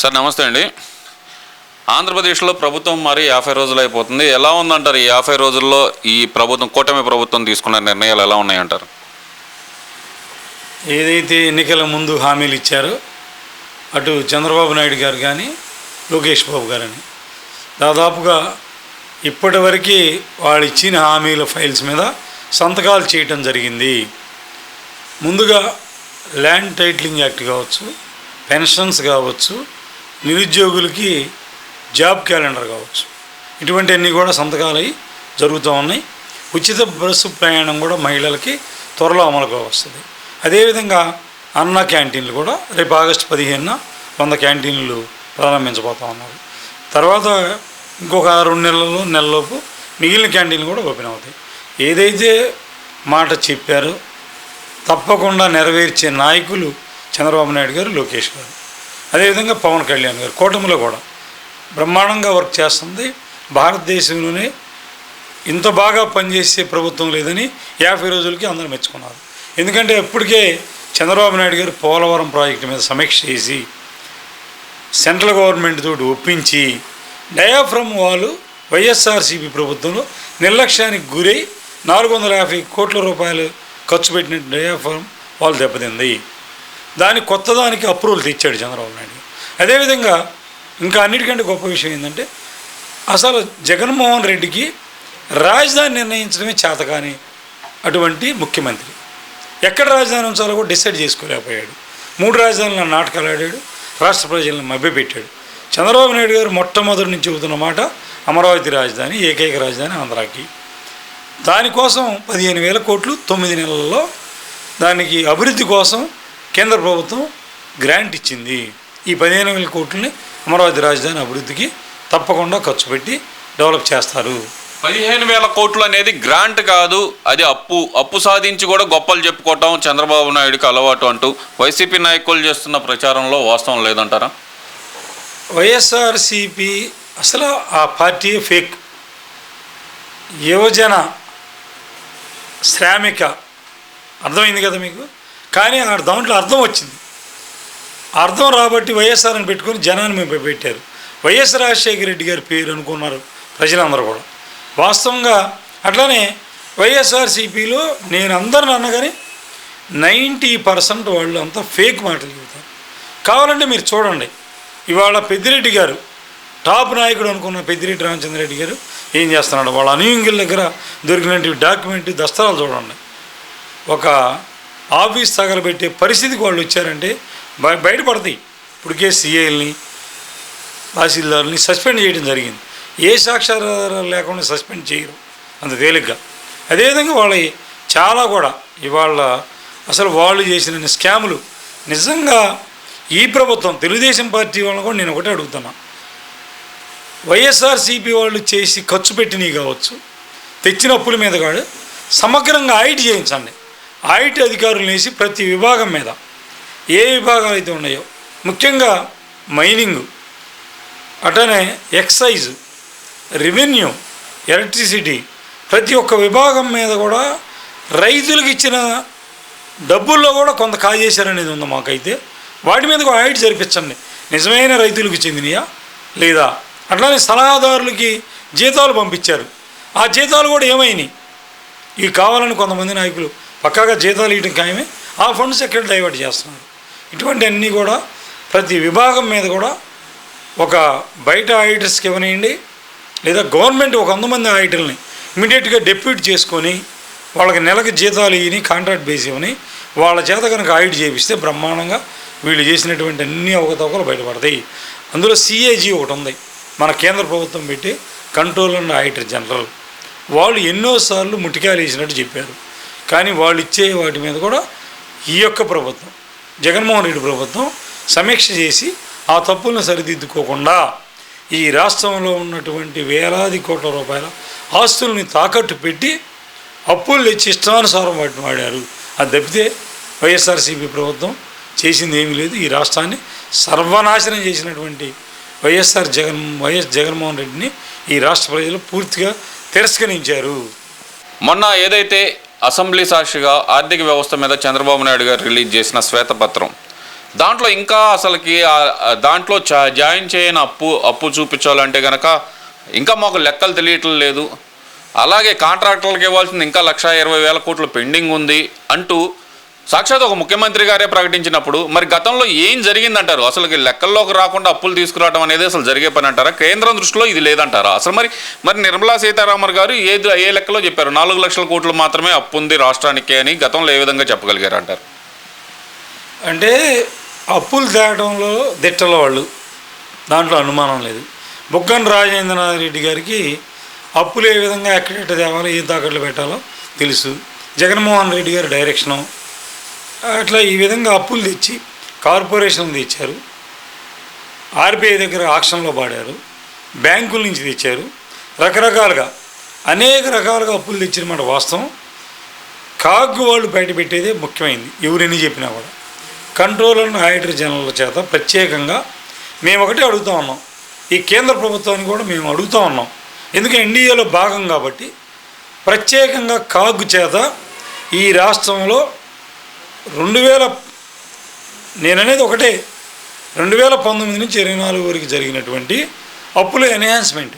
Sir నమస్తే అండి. ఆంధ్రప్రదేశ్లో ప్రభుత్వం మరి యాభై రోజులు అయిపోతుంది. ఎలా ఉందంటారు ఈ యాభై రోజుల్లో ఈ ప్రభుత్వం కూటమి ప్రభుత్వం తీసుకున్న నిర్ణయాలు ఎలా ఉన్నాయంటారు? ఏదైతే ఎన్నికల ముందు హామీలు ఇచ్చారో అటు చంద్రబాబు నాయుడు గారు కానీ లోకేష్ బాబు గారని దాదాపుగా ఇప్పటివరకు వాళ్ళు ఇచ్చిన హామీల ఫైల్స్ మీద సంతకాలు చేయటం జరిగింది. ముందుగా ల్యాండ్ టైటిలింగ్ యాక్ట్ కావచ్చు పెన్షన్స్ కావచ్చు నిరుద్యోగులకి జాబ్ క్యాలెండర్ కావచ్చు. ఇటువంటివన్నీ కూడా సంతకాలై జరుగుతూ ఉన్నాయి. ఉచిత బస్సు ప్రయాణం కూడా మహిళలకి త్వరలో అమలుగా వస్తుంది. అదేవిధంగా అన్న క్యాంటీన్లు కూడా రేపు ఆగస్టు పదిహేనున వంద క్యాంటీన్లు ప్రారంభించబోతా ఉన్నారు. తర్వాత ఇంకొక రెండు నెలల్లో నెలలోపు మిగిలిన క్యాంటీన్లు కూడా ఓపెన్ అవుతాయి. ఏదైతే మాట చెప్పారో తప్పకుండా నెరవేర్చే నాయకులు చంద్రబాబు నాయుడు గారు లోకేష్ గారు. అదేవిధంగా పవన్ కళ్యాణ్ గారు కూటమిలో కూడా బ్రహ్మాండంగా వర్క్ చేస్తుంది. భారతదేశంలోనే ఇంత బాగా పనిచేసే ప్రభుత్వం లేదని యాభై రోజులకి అందరూ మెచ్చుకున్నారు. ఎందుకంటే ఇప్పటికే చంద్రబాబు నాయుడు గారు పోలవరం ప్రాజెక్టు మీద సమీక్ష చేసి సెంట్రల్ గవర్నమెంట్ తోటి ఒప్పించి డయాఫ్రమ్ వాళ్ళు వైఎస్ఆర్సీపీ ప్రభుత్వంలో నిర్లక్ష్యానికి గురై నాలుగు వందల యాభై కోట్ల రూపాయలు ఖర్చు పెట్టిన డయాఫ్రమ్ వాళ్ళు దెబ్బతింది. దాని కొత్తదానికి అప్రూవల్ తెచ్చాడు చంద్రబాబు నాయుడు. అదేవిధంగా ఇంకా అన్నిటికంటే గొప్ప విషయం ఏంటంటే అసలు జగన్మోహన్ రెడ్డికి రాజధాని నిర్ణయించడమే చేతకాని అటువంటి ముఖ్యమంత్రి. ఎక్కడ రాజధాని ఉంచాలో కూడా డిసైడ్ చేసుకోలేకపోయాడు. మూడు రాజధానుల నాటకాలు ఆడాడు రాష్ట్ర ప్రజలను మభ్యపెట్టాడు. చంద్రబాబు నాయుడు గారు మొట్టమొదటి నుంచి చెబుతున్న మాట అమరావతి రాజధాని ఏకైక రాజధాని ఆంధ్రాకి. దానికోసం పదిహేను వేల కోట్లు తొమ్మిది నెలల్లో దానికి అభివృద్ధి కోసం కేంద్ర ప్రభుత్వం గ్రాంట్ ఇచ్చింది. ఈ పదిహేను వేల కోట్లని అమరావతి రాజధాని అభివృద్ధికి తప్పకుండా ఖర్చు పెట్టి డెవలప్ చేస్తారు. పదిహేను వేల కోట్లు అనేది గ్రాంట్ కాదు అది అప్పు. అప్పు సాధించి కూడా గొప్పలు చెప్పుకోవటం చంద్రబాబు నాయుడుకి అలవాటు అంటూ వైసీపీ నాయకులు చేస్తున్న ప్రచారంలో వాస్తవం లేదంటారా? వైఎస్ఆర్సిపి అసలు ఆ పార్టీ ఫేక్. యువజన శ్రామిక. అర్థమైంది కదా మీకు? కానీ ఆ దాంట్లో అర్థం వచ్చింది. అర్థం రాబట్టి వైఎస్ఆర్ అని పెట్టుకొని జనాన్ని మేము పెట్టారు. వైఎస్ రాజశేఖర రెడ్డి గారి పేరు అనుకున్నారు ప్రజలందరూ కూడా. వాస్తవంగా అట్లానే వైఎస్ఆర్సీపీలో నేను అందరిని అన్నగానే నైంటీ పర్సెంట్ వాళ్ళు అంతా ఫేక్ మాటలు చెబుతారు. కావాలంటే మీరు చూడండి. ఇవాళ పెద్దిరెడ్డి గారు టాప్ నాయకుడు అనుకున్న పెద్దిరెడ్డి రామచంద్రరెడ్డి గారు ఏం చేస్తున్నాడు? వాళ్ళ అనుయంగుల దగ్గర దొరికినటువంటి డాక్యుమెంట్ దస్తరాలు చూడండి. ఒక ఆఫీస్ తగలబెట్టే పరిస్థితికి వాళ్ళు వచ్చారంటే బయటపడతాయి. ఇప్పటికే సీఏల్ని తహసీల్దార్ని సస్పెండ్ చేయడం జరిగింది. ఏ సాక్ష్యాధారాలు లేకుండా సస్పెండ్ చేయరు. అంత తేలిగ్గా. అదేవిధంగా వాళ్ళ చాలా కూడా ఇవాళ అసలు వాళ్ళు చేసిన స్కాములు నిజంగా ఈ ప్రభుత్వం తెలుగుదేశం పార్టీ వాళ్ళని కూడా నేను ఒకటే అడుగుతున్నా. వైఎస్ఆర్సీపీ వాళ్ళు చేసి ఖర్చు పెట్టినవి కావచ్చు తెచ్చిన అప్పుల మీద కాదు సమగ్రంగా ఆయిట్ చేయించండి. ఐటీ అధికారులు వేసి ప్రతి విభాగం మీద ఏ విభాగాలు అయితే ఉన్నాయో ముఖ్యంగా మైనింగ్ అటనే ఎక్సైజ్ రెవెన్యూ ఎలక్ట్రిసిటీ ప్రతి ఒక్క విభాగం మీద కూడా రైతులకు ఇచ్చిన డబ్బుల్లో కూడా కొంత కాజేశారనేది ఉంది మాకైతే. వాటి మీద కూడా ఆయిట్ జరిపించండి. నిజమైన రైతులకు చెందినయా లేదా? అట్లానే సలహాదారులకి జీతాలు పంపించారు. ఆ జీతాలు కూడా ఏమైనాయి? ఇవి కావాలని కొంతమంది నాయకులు పక్కాగా జీతాలు ఇవ్వడం ఖాయమే. ఆ ఫండ్స్ ఎక్కడ డైవర్ట్ చేస్తున్నారు? ఇటువంటి అన్నీ కూడా ప్రతి విభాగం మీద కూడా ఒక బయట ఆడిటర్స్కి ఇవ్వనివ్వండి లేదా గవర్నమెంట్ ఒక వంద మంది ఆడిటర్ని ఇమీడియట్గా డెప్యూట్ చేసుకొని వాళ్ళకి నెలకి జీతాలు ఇవ్వని కాంట్రాక్ట్ బేస్ ఇవ్వని వాళ్ళ చేత కనుక ఆడిట్ చేపిస్తే బ్రహ్మాండంగా వీళ్ళు చేసినటువంటి అన్ని అవకతవకలు బయటపడతాయి. అందులో సిఏజీ ఒకటి ఉంది. మన కేంద్ర ప్రభుత్వం పెట్టి కంట్రోల్ అండ్ ఆడిటర్ జనరల్. వాళ్ళు ఎన్నోసార్లు ముట్టికాయలు వేసినట్టు చెప్పారు. కానీ వాళ్ళు ఇచ్చే వాటి మీద కూడా ఈ యొక్క ప్రభుత్వం జగన్మోహన్ రెడ్డి ప్రభుత్వం సమీక్ష చేసి ఆ తప్పులను సరిదిద్దుకోకుండా ఈ రాష్ట్రంలో ఉన్నటువంటి వేలాది కోట్ల రూపాయల ఆస్తుల్ని తాకట్టు పెట్టి అప్పులు తెచ్చి ఇష్టానుసారం వాటిని వాడారు. అది తప్పితే వైఎస్ఆర్సీపీ ప్రభుత్వం చేసింది ఏమీ లేదు. ఈ రాష్ట్రాన్ని సర్వనాశనం చేసినటువంటి వైఎస్ఆర్ జగన్ వైఎస్ జగన్మోహన్ రెడ్డిని ఈ రాష్ట్ర ప్రజలు పూర్తిగా తిరస్కరించారు. మొన్న ఏదైతే అసెంబ్లీ సాక్షిగా ఆర్థిక వ్యవస్థ మీద చంద్రబాబు నాయుడు గారు రిలీజ్ చేసిన శ్వేతపత్రం. దాంట్లో ఇంకా అసలుకి దాంట్లో చా- జాయిన్ చేయని అప్పు అప్పు చూపించాలంటే కనుక ఇంకా మాకు లెక్కలు తెలియటం లేదు. అలాగే కాంట్రాక్టర్లకు ఇవ్వాల్సింది ఇంకా లక్ష ఇరవై వేల కోట్లు పెండింగ్ ఉంది అంటూ సాక్షాత్ ఒక ముఖ్యమంత్రి గారే ప్రకటించినప్పుడు మరి గతంలో ఏం జరిగిందంటారు? అసలు లెక్కల్లోకి రాకుండా అప్పులు తీసుకురావడం అనేది అసలు జరిగే పని అంటారా? కేంద్రం దృష్టిలో ఇది లేదంటారా? అసలు మరి మరి నిర్మలా సీతారామన్ గారు ఏది ఏ లెక్కలో చెప్పారు? నాలుగు లక్షల కోట్లు మాత్రమే అప్పు ఉంది రాష్ట్రానికి అని గతంలో ఏ విధంగా చెప్పగలిగారు అంటారు అంటే అప్పులు తేవడంలో దిట్టల వాళ్ళు. దాంట్లో అనుమానం లేదు. బుగ్గన రాజేంద్రనాథ్ రెడ్డి గారికి అప్పులు ఏ విధంగా ఎక్కడెట్ట తేవాలో ఏ తాకట్లు పెట్టాలో తెలుసు. జగన్మోహన్ రెడ్డి గారి డైరెక్షను అట్లా ఈ విధంగా అప్పులు తెచ్చి కార్పొరేషన్లు తెచ్చారు. ఆర్బీఐ దగ్గర ఆక్షన్లో పాడారు. బ్యాంకుల నుంచి తెచ్చారు. రకరకాలుగా అనేక రకాలుగా అప్పులు తెచ్చిన మాట వాస్తవం. కాగ్ వాళ్ళు బయటపెట్టేదే ముఖ్యమైంది. ఎవరెన్ని చెప్పినా కూడా. కంట్రోలర్ ఆడిటర్ జనరల్ చేత ప్రత్యేకంగా మేము ఒకటే అడుగుతా ఉన్నాం. ఈ కేంద్ర ప్రభుత్వాన్ని కూడా మేము అడుగుతా ఉన్నాం. ఎందుకంటే ఎన్డీఏలో భాగం కాబట్టి ప్రత్యేకంగా కాగ్ చేత ఈ రాష్ట్రంలో రెండు వేల నేననేది ఒకటే. రెండు వేల పంతొమ్మిది నుంచి ఇరవై నాలుగు వరకు జరిగినటువంటి అప్పుల ఎన్హాన్స్మెంట్.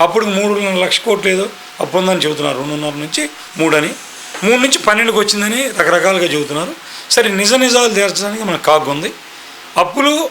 అప్పుడు మూడున్నర లక్ష కోట్లు ఏదో అప్పు ఉందని చెబుతున్నారు. రెండున్నర నుంచి మూడని. మూడు నుంచి పన్నెండుకి వచ్చిందని రకరకాలుగా చెబుతున్నారు. సరే నిజ నిజాలు తీర్చడానికి మనకు కాగ్ ఉంది. అప్పులు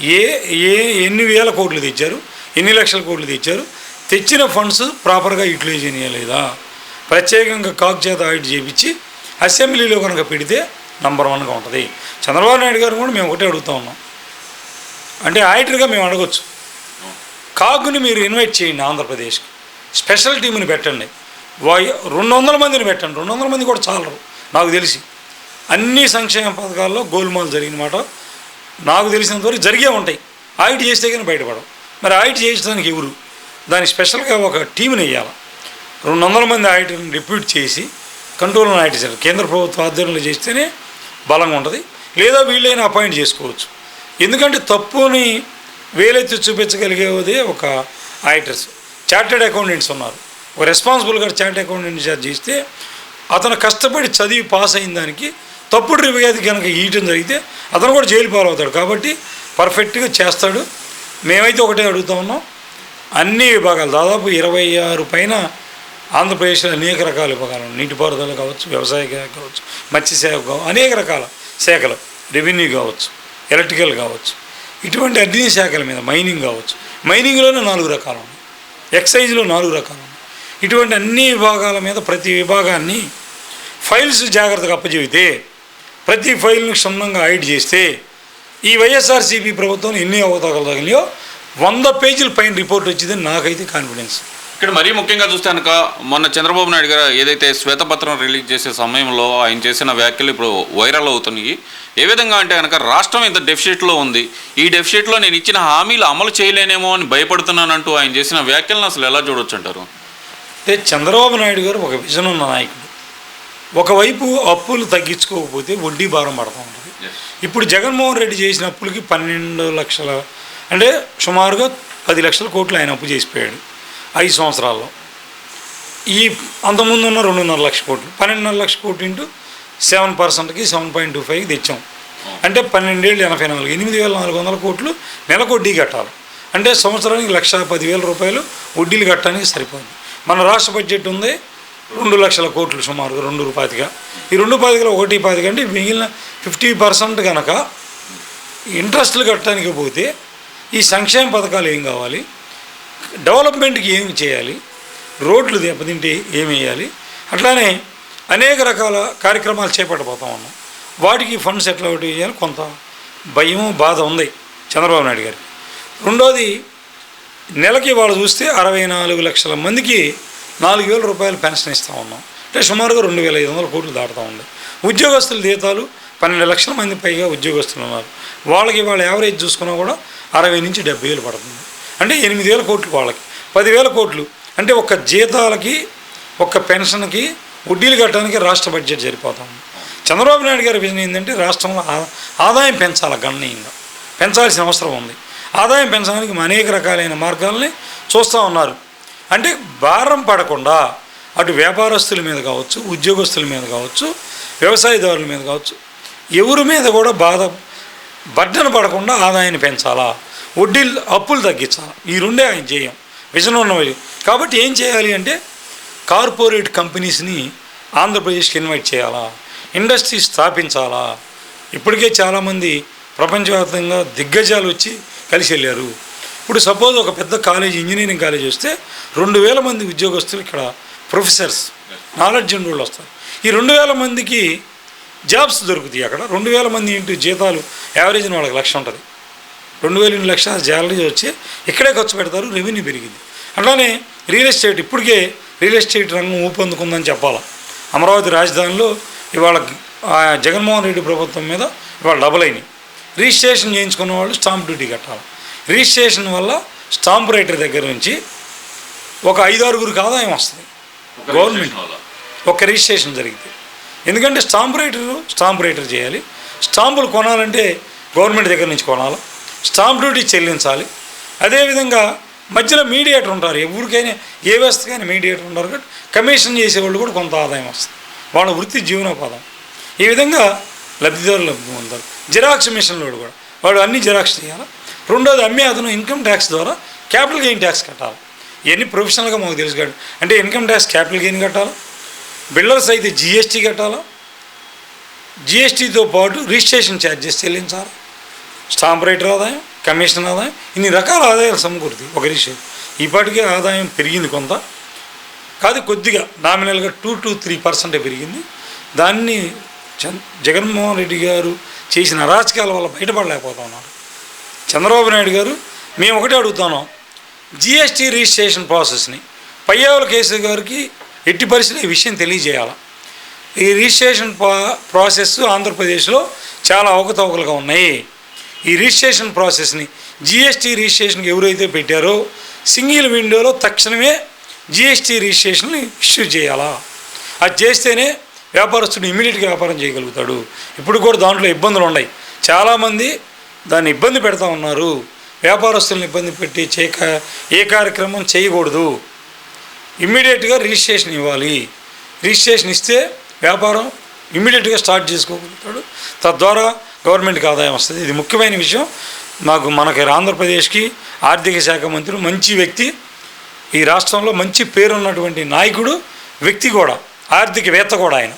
ఏ ఏ ఎన్ని వేల కోట్లు తెచ్చారు? ఎన్ని లక్షల కోట్లు తెచ్చారు? తెచ్చిన ఫండ్స్ ప్రాపర్గా యూటిలైజ్ చేయలేదా ప్రత్యేకంగా కాగ్ చేత ఆడిట్ చేయించి అసెంబ్లీలో కనుక పెడితే నంబర్ వన్గా ఉంటుంది. చంద్రబాబు నాయుడు గారు కూడా మేము ఒకటే అడుగుతూ ఉన్నాం. అంటే ఆడిటర్గా మేము అడగచ్చు. కాగుని మీరు ఇన్వైట్ చేయండి ఆంధ్రప్రదేశ్కి. స్పెషల్ టీంని పెట్టండి. వా- రెండు వందల మందిని పెట్టండి. రెండు వందల మంది కూడా చాలరు నాకు తెలిసి. అన్ని సంక్షేమ పథకాల్లో గోల్మాల్ జరిగిన మాట నాకు తెలిసినంత వరకు జరిగే ఉంటాయి. ఆయిట్ చేస్తే కానీ బయటపడవు. మరి ఆయిట్ చేయించడానికి ఎవరు? దానికి స్పెషల్గా ఒక టీంని వేయాలి. రెండు వందల మంది ఆడిటర్ని రిప్యూట్ చేసి కంట్రోల్ ఆడిట్ కేంద్ర ప్రభుత్వ ఆధ్వర్యంలో చేస్తేనే బలంగా ఉంటుంది. లేదా వీళ్ళైనా అపాయింట్ చేసుకోవచ్చు. ఎందుకంటే తప్పుని వేలెత్తి చూపించగలిగేది ఒక ఆడిటర్స్. చార్టెడ్ అకౌంటెంట్స్ ఉన్నారు. ఒక రెస్పాన్సిబుల్గా చార్టెడ్ అకౌంటెంట్ చేస్తే అతను కష్టపడి చదివి పాస్ అయిన దానికి తప్పుడు రివ్యాధి కనుక ఇయటం జరిగితే అతను కూడా జైలు పాలవుతాడు. కాబట్టి పర్ఫెక్ట్గా చేస్తాడు. మేమైతే ఒకటే అడుగుతా ఉన్నాం. అన్ని విభాగాలు దాదాపు ఇరవై ఆరు పైన ఆంధ్రప్రదేశ్లో అనేక రకాల విభాగాలు ఉన్నాయి. నీటిపారుదల కావచ్చు వ్యవసాయ కావచ్చు మత్స్యశాఖ కావచ్చు అనేక రకాల శాఖలు. రెవెన్యూ కావచ్చు ఎలక్ట్రికల్ కావచ్చు. ఇటువంటి అన్ని శాఖల మీద మైనింగ్ కావచ్చు. మైనింగ్లోనే నాలుగు రకాలు ఉన్నాయి. ఎక్సైజ్లో నాలుగు రకాలు ఉన్నాయి. ఇటువంటి అన్ని విభాగాల మీద ప్రతి విభాగాన్ని ఫైల్స్ జాగ్రత్తగా అప్పచెబితే ప్రతి ఫైల్ని క్షుణ్ణంగా హైడ్ చేస్తే ఈ వైఎస్ఆర్సీపీ ప్రభుత్వం ఎన్ని అవతారాలు తగిలియో వంద పేజీల పైన రిపోర్ట్ వచ్చిందని నాకైతే కాన్ఫిడెన్స్ ఇక్కడ మరీ ముఖ్యంగా చూస్తే కనుక మొన్న చంద్రబాబు నాయుడు గారు ఏదైతే శ్వేతపత్రం రిలీజ్ చేసే సమయంలో ఆయన చేసిన వ్యాఖ్యలు ఇప్పుడు వైరల్ అవుతున్నాయి. ఏ విధంగా అంటే కనుక రాష్ట్రం ఇంత డెఫిసిట్లో ఉంది. ఈ డెఫిసిట్లో నేను ఇచ్చిన హామీలు అమలు చేయలేనేమో అని భయపడుతున్నానంటూ ఆయన చేసిన వ్యాఖ్యలను అసలు ఎలా చూడొచ్చు అంటారు? అంటే చంద్రబాబు నాయుడు గారు ఒక విజన్ ఉన్న నాయకుడు. ఒకవైపు అప్పులు తగ్గించుకోకపోతే వడ్డీ భారం పడతా ఉంటుంది. ఇప్పుడు జగన్మోహన్ రెడ్డి చేసిన అప్పులకి పన్నెండు లక్షల అంటే సుమారుగా పది లక్షల కోట్లు ఆయన అప్పు చేసిపోయాడు. ఐదు సంవత్సరాల్లో. ఈ అంతకుముందు ఉన్న రెండున్నర లక్ష కోట్లు. పన్నెండున్నర లక్ష కోట్లు ఇంటూ సెవెన్ పర్సెంట్కి సెవెన్ పాయింట్ టూ ఫైవ్కి తెచ్చాం. అంటే పన్నెండేళ్ళు ఎనభై నాలుగు ఎనిమిది వేల నాలుగు వందల కోట్లు నెలకు వడ్డీ కట్టాలి. అంటే సంవత్సరానికి లక్ష పదివేల రూపాయలు వడ్డీలు కట్టడానికి సరిపోయింది. మన రాష్ట్ర బడ్జెట్ ఉంది రెండు లక్షల కోట్లు సుమారుగా రెండు రూపాయలుగా ఈ రెండు పాతికలో ఒకటి పాతిక అంటే మిగిలిన ఫిఫ్టీ పర్సెంట్ కనుక ఇంట్రెస్ట్లు కట్టడానికి పోతే ఈ సంక్షేమ పథకాలు ఏం కావాలి? డెవలప్మెంట్కి ఏం చేయాలి? రోడ్లు దెబ్బతింటే ఏమి వేయాలి అట్లానే అనేక రకాల కార్యక్రమాలు చేపట్టబోతా ఉన్నాం. వాటికి ఫండ్స్ ఎట్లా ఒకటి వేయాలి కొంత భయం బాధ ఉంది చంద్రబాబు నాయుడు గారికి. రెండోది నెలకి వాళ్ళు చూస్తే అరవై నాలుగు లక్షల మందికి నాలుగు వేల రూపాయలు పెన్షన్ ఇస్తూ ఉన్నాం. అంటే సుమారుగా రెండు వేల ఐదు వందల కోట్లు దాటుతూ ఉంది. ఉద్యోగస్తుల జీతాలు పన్నెండు లక్షల మంది పైగా ఉద్యోగస్తులు ఉన్నారు. వాళ్ళకి వాళ్ళ యావరేజ్ చూసుకున్నా కూడా అరవై నుంచి డెబ్బై వేలు పడుతుంది. అంటే ఎనిమిది వేల కోట్లు వాళ్ళకి. పదివేల కోట్లు. అంటే ఒక జీతాలకి ఒక పెన్షన్కి వడ్డీలు కట్టడానికి రాష్ట్ర బడ్జెట్ సరిపోతుంది. చంద్రబాబు నాయుడు గారి విజన్ ఏంటంటే రాష్ట్రంలో ఆదాయం పెంచాలి గణనీయంగా. పెంచాల్సిన అవసరం ఉంది. ఆదాయం పెంచడానికి అనేక రకాలైన మార్గాల్ని చూస్తూ ఉన్నారు. అంటే భారం పడకుండా అటు వ్యాపారస్తుల మీద కావచ్చు ఉద్యోగస్తుల మీద కావచ్చు వ్యవసాయదారుల మీద కావచ్చు ఎవరి మీద కూడా బాధ బడ్డన పడకుండా ఆదాయాన్ని పెంచాలా? వడ్డీలు అప్పులు తగ్గించాలి ఈ రెండే ఆయన చేయం. విజన్ ఉన్నవి కాబట్టి ఏం చేయాలి అంటే కార్పొరేట్ కంపెనీస్ని ఆంధ్రప్రదేశ్కి ఇన్వైట్ చేయాలా? ఇండస్ట్రీ స్థాపించాలా? ఇప్పటికే చాలామంది ప్రపంచవ్యాప్తంగా దిగ్గజాలు వచ్చి కలిసి వెళ్ళారు. ఇప్పుడు సపోజ్ ఒక పెద్ద కాలేజ్ ఇంజనీరింగ్ కాలేజ్ వస్తే రెండు వేల మంది ఉద్యోగస్తులు ఇక్కడ ప్రొఫెసర్స్. నాలెడ్జ్ ఉన్న వాళ్ళు వస్తారు. ఈ రెండు వేల మందికి జాబ్స్ దొరుకుతాయి అక్కడ. రెండు వేల మంది ఇంటూ జీతాలు యావరేజ్ వాళ్ళకి లక్ష ఉంటుంది. రెండు వేల ఎనిమిది లక్షల శాలరీ వచ్చి ఇక్కడే ఖర్చు పెడతారు రెవెన్యూ పెరిగింది. అట్లానే రియల్ ఎస్టేట్ ఇప్పటికే రియల్ ఎస్టేట్ రంగం ఊపందుకుందని చెప్పాలా. అమరావతి రాజధానిలో ఇవాళ జగన్మోహన్ రెడ్డి ప్రభుత్వం మీద ఇవాళ డబుల్ అయినాయి. రిజిస్ట్రేషన్ చేయించుకున్న వాళ్ళు స్టాంప్ డ్యూటీ కట్టాలి. రిజిస్ట్రేషన్ వల్ల స్టాంప్ రైటర్ దగ్గర నుంచి ఒక ఐదు ఆరుగురికి ఆదాయం వస్తుంది. గవర్నమెంట్ ఒక రిజిస్ట్రేషన్ జరిగితే. ఎందుకంటే స్టాంప్ రైటర్ స్టాంప్ రైటర్ చేయాలి. స్టాంపులు కొనాలంటే గవర్నమెంట్ దగ్గర నుంచి కొనాలి. స్టాంప్ డ్యూటీ చెల్లించాలి. అదేవిధంగా మధ్యలో మీడియేటర్ ఉంటారు. ఎవరికైనా ఏ వ్యవస్థకైనా మీడియేటర్ ఉంటారు కాబట్టి కమిషన్ చేసేవాళ్ళు కూడా కొంత ఆదాయం వస్తుంది. వాళ్ళ వృత్తి జీవనోపాధం. ఈ విధంగా లబ్ధిదారులు లబ్ధి పొందుతారు జిరాక్స్ మిషన్లో కూడా. వాడు అన్ని జిరాక్స్ చేయాలి. రెండోది అమ్మే అతను ఇన్కమ్ ట్యాక్స్ ద్వారా క్యాపిటల్ గెయిన్ ట్యాక్స్ కట్టాలి. ఇవన్నీ ప్రొఫెషనల్గా మాకు తెలుసు కాబట్టి. అంటే ఇన్కమ్ ట్యాక్స్ క్యాపిటల్ గెయిన్ కట్టాలి. బిల్డర్స్ అయితే జిఎస్టీ కట్టాలా. జిఎస్టీతో పాటు రిజిస్ట్రేషన్ ఛార్జెస్ చెల్లించాలి. స్టాంప్ రైటర్ ఆదాయం కమిషన్ ఆదాయం ఇన్ని రకాల ఆదాయాలు సమకూరుతాయి ఒక రిజిస్ట్రేషన్ ఇప్పటికే ఆదాయం పెరిగింది కొంత. కాదు కొద్దిగా నామినల్గా టూ టు త్రీ పర్సెంటే పెరిగింది. దాన్ని జగన్మోహన్ రెడ్డి గారు చేసిన అరాచకాల వల్ల బయటపడలేకపోతా ఉన్నారు. చంద్రబాబు నాయుడు గారు మేము ఒకటే అడుగుతున్నాం. జిఎస్టీ రిజిస్ట్రేషన్ ప్రాసెస్ని పయ్యావుల కేసు గారికి ఎట్టి పరిస్థితి ఈ విషయం తెలియజేయాలి? ఈ రిజిస్ట్రేషన్ ప్రాసెస్ ఆంధ్రప్రదేశ్లో చాలా అవకతవకలుగా ఉన్నాయి. ఈ రిజిస్ట్రేషన్ ప్రాసెస్ని జిఎస్టీ రిజిస్ట్రేషన్కి ఎవరైతే పెట్టారో సింగిల్ విండోలో తక్షణమే జిఎస్టీ రిజిస్ట్రేషన్ని ఇష్యూ చేయాలా? అది చేస్తేనే వ్యాపారస్తుడు ఇమీడియట్గా వ్యాపారం చేయగలుగుతాడు. ఇప్పుడు కూడా దాంట్లో ఇబ్బందులు ఉన్నాయి. చాలామంది దాన్ని ఇబ్బంది పెడతా ఉన్నారు. వ్యాపారస్తులను ఇబ్బంది పెట్టి చేయక ఏ కార్యక్రమం చేయకూడదు. ఇమ్మీడియట్గా రిజిస్ట్రేషన్ ఇవ్వాలి. రిజిస్ట్రేషన్ ఇస్తే వ్యాపారం ఇమ్మీడియట్గా స్టార్ట్ చేసుకోగలుగుతాడు. తద్వారా గవర్నమెంట్కి ఆదాయం వస్తుంది. ఇది ముఖ్యమైన విషయం. మాకు మనకి ఆంధ్రప్రదేశ్కి ఆర్థిక శాఖ మంత్రి మంచి వ్యక్తి. ఈ రాష్ట్రంలో మంచి పేరున్నటువంటి నాయకుడు వ్యక్తి కూడా ఆర్థికవేత్త కూడా ఆయన.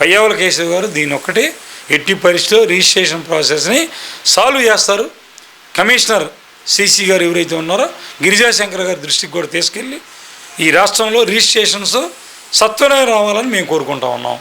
పయ్యావుల కేశవ్ గారు దీని ఒక్కటి ఎట్టి పరిస్థితిలో రిజిస్ట్రేషన్ ప్రాసెస్ని సాల్వ్ చేస్తారు. కమిషనర్ సీసీ గారు ఎవరైతే ఉన్నారో గిరిజాశంకర్ గారి దృష్టికి కూడా తీసుకెళ్ళి ఈ రాష్ట్రంలో రిజిస్ట్రేషన్స్ సత్వరమే రావాలని మేము కోరుకుంటా ఉన్నాం.